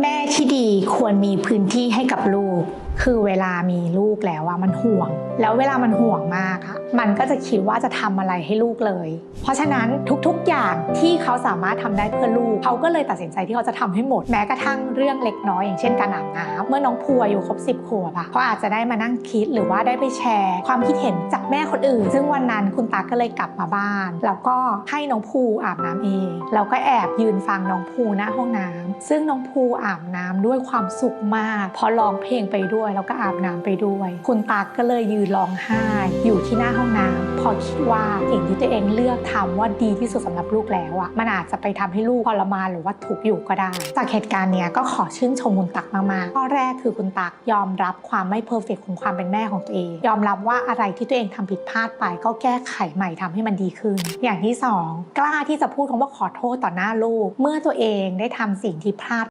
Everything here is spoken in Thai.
แม่ที่ดีควรมีพื้นที่ให้กับลูก คือเวลามีลูกแล้วว่ามันห่วง แล้วเวลามันห่วงมากอะมันก็จะคิดว่าจะทำอะไรให้ลูกเลย เพราะฉะนั้นทุกๆอย่างที่เขาสามารถทำได้เพื่อลูก เขาก็เลยตัดสินใจที่เขาจะทำให้หมด แม้กระทั่งเรื่องเล็กน้อยอย่างเช่นการอาบน้ำเมื่อน้องพัวอยู่ครบ10ขวบอะเขาอาจจะได้มานั่งคิดหรือว่าได้ไปแชร์ ความคิดเห็นจากแม่คนอื่น ซึ่งวันนั้นคุณตาก็เลยกลับมาบ้าน แล้วก็ให้น้องภูอาบน้ำเองแล้วก็แอบยืนฟังน้องภูหน้าห้องน้ำซึ่งน้องภูอาบน้ำด้วยความสุขมากพอร้องเพลงไปด้วยแล้วก็อาบน้ำไปด้วย คุณตาก็เลยยืนร้องไห้ อยู่ที่หน้าห้องน้ำพอคิดว่าสิ่งที่ตัวเองเลือกทำว่าดีที่สุดสำหรับลูกแล้วอะมันอาจจะไปทำให้ลูกทรมานหรือว่าทุกข์อยู่ก็ได้ จากเหตุการณ์เนี้ยก็ขอชื่นชมคุณตักมากๆข้อแรกคือคุณตักยอมรับความไม่เพอร์เฟกของความเป็นแม่ของตัวเอง ยอมรับว่าอะไรที่ตัวเองทำผิดพลาดไป ก็แก้ไขใหม่ทำให้มันดีขึ้น อย่างที่สองกล้าที่จะพูดคำว่าขอโทษต่อหน้าลูก เมื่อตัวเองได้ทำสิ่งที่พลาด